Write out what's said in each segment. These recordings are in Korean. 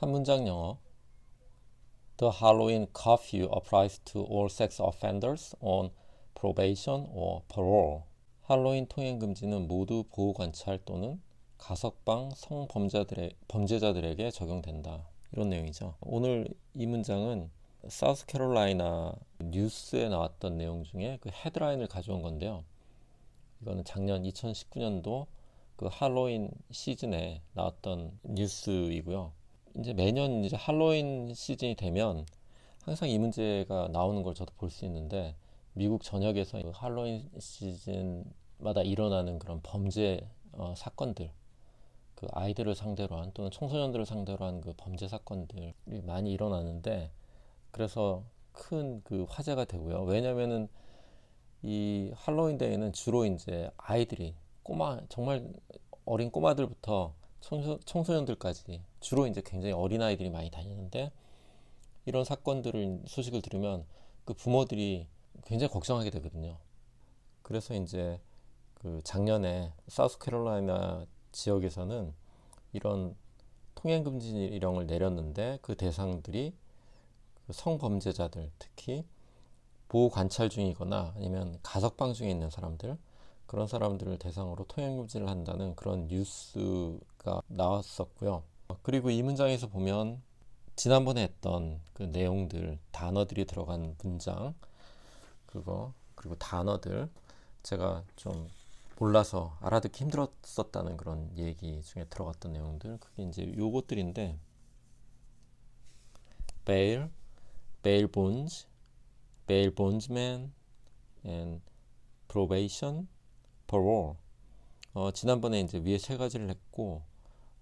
한 문장 영어. The Halloween curfew applies to all sex offenders on probation or parole. 할로윈 통행 금지는 모두 보호 관찰 또는 가석방 성범죄자들의 범죄자들에게 적용된다. 이런 내용이죠. 오늘 이 문장은 사우스캐롤라이나 뉴스에 나왔던 내용 중에 그 헤드라인을 가져온 건데요. 이거는 작년 2019년도 그 할로윈 시즌에 나왔던 뉴스이고요. 이제 매년 이제 할로윈 시즌이 되면 항상 이 문제가 나오는 걸 저도 볼 수 있는데 미국 전역에서 그 할로윈 시즌마다 일어나는 그런 범죄 어, 사건들 그 아이들을 상대로 한 또는 청소년들을 상대로 한 그 범죄 사건들이 많이 일어나는데 그래서 큰 그 화제가 되고요. 왜냐면은 이 할로윈 데이는 주로 이제 아이들이 꼬마 정말 어린 꼬마들부터 청소, 청소 년들까지 주로 이제 굉장히 어린 아이들이 많이 다니는데 이런 사건들을 소식을 들으면 그 부모들이 굉장히 걱정하게 되거든요. 그래서 이제 그 작년에 사우스캐롤라이나 지역에서는 이런 통행 금지령을 내렸는데 그 대상들이 그 성범죄자들 특히 보호 관찰 중이거나 아니면 가석방 중에 있는 사람들 그런 사람들을 대상으로 통행 금지를 한다는 그런 뉴스 가 나왔었고요. 그리고 이 문장에서 보면 지난번에 했던 그 내용들 단어들이 들어간 문장 그거 그리고 단어들 제가 좀 몰라서 알아듣기 힘들었었다는 그런 얘기 중에 들어갔던 내용들 그게 이제 요것들인데 bail, bail bonds, bail bondsman, and probation, parole. 어, 지난번에 이제 위에 세 가지를 했고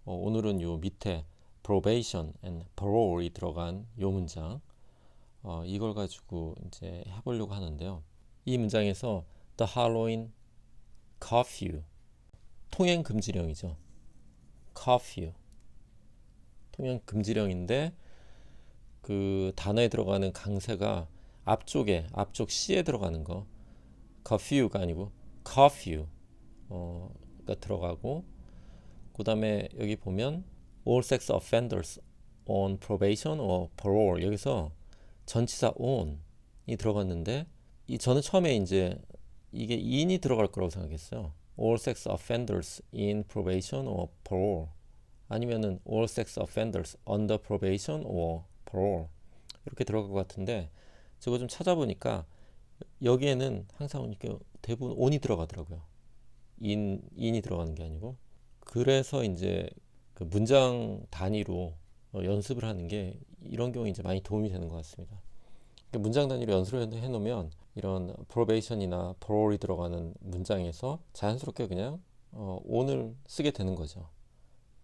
어, 오늘은 요 밑에 probation and parole이 들어간 요 문장 어, 이걸 가지고 이제 해보려고 하는데요. 이 문장에서 the Halloween curfew 통행 금지령이죠. curfew 통행 금지령인데 그 단어에 들어가는 강세가 앞쪽에 앞쪽 C에 들어가는 거 curfew가 아니고 curfew 어가 들어가고 그 다음에 여기 보면 all sex offenders on probation or parole 여기서 전치사 on이 들어갔는데 이 저는 처음에 이제 이게 in이 들어갈 거라고 생각했어요. all sex offenders in probation or parole 아니면은 all sex offenders under probation or parole 이렇게 들어갈 것 같은데 저거 좀 찾아보니까 여기에는 항상 이렇게 대부분 on이 들어가더라고요. in in이 들어가는 게 아니고 그래서 이제 그 문장 단위로 어, 연습을 하는 게 이런 경우에 이제 많이 도움이 되는 것 같습니다. 그러니까 문장 단위로 연습을 해 놓으면 이런 프로베이션이나 parole이 들어가는 문장에서 자연스럽게 그냥 어, on을 쓰게 되는 거죠.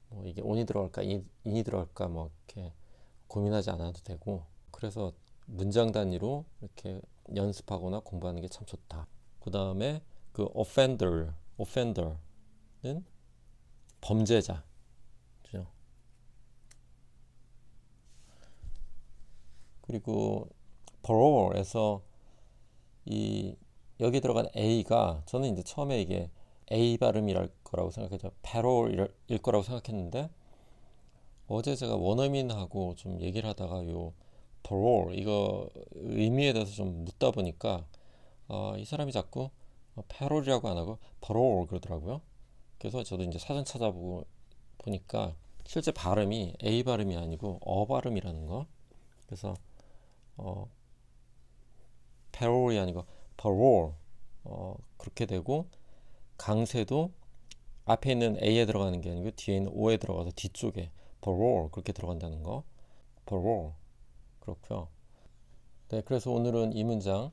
뭐 이게 on이 들어갈까 in이 들어갈까 뭐 이렇게 고민하지 않아도 되고 그래서 문장 단위로 이렇게 연습하거나 공부하는 게 참 좋다. 그 다음에 그 offender, offender는 범죄자. 그죠? 그리고 parole에서 이 여기 들어간 A가 저는 이제 처음에 이게 A 발음이랄 거라고 생각했죠. parole일 거라고 생각했는데 어제 제가 원어민하고 좀 얘기를 하다가 요 parole 이거 의미에 대해서 좀 묻다 보니까 어, 이 사람이 자꾸 parole이라고 안 하고 parole 그러더라고요. 그래서 저도 이제 사전 찾아보고 보니까 실제 발음이 A 발음이 아니고 어 발음이라는 거. 그래서 어 parole이 아니고 parole 어 그렇게 되고 강세도 앞에 있는 A에 들어가는 게 아니고 뒤에 있는 O에 들어가서 뒤쪽에 parole 그렇게 들어간다는 거. parole 그렇고요. 네, 그래서 오늘은 이 문장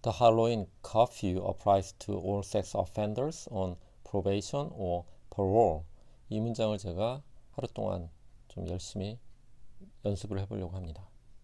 The Halloween curfew applies to all sex offenders on probation or parole. 이 문장을 제가 하루 동안 좀 열심히 연습을 해보려고 합니다.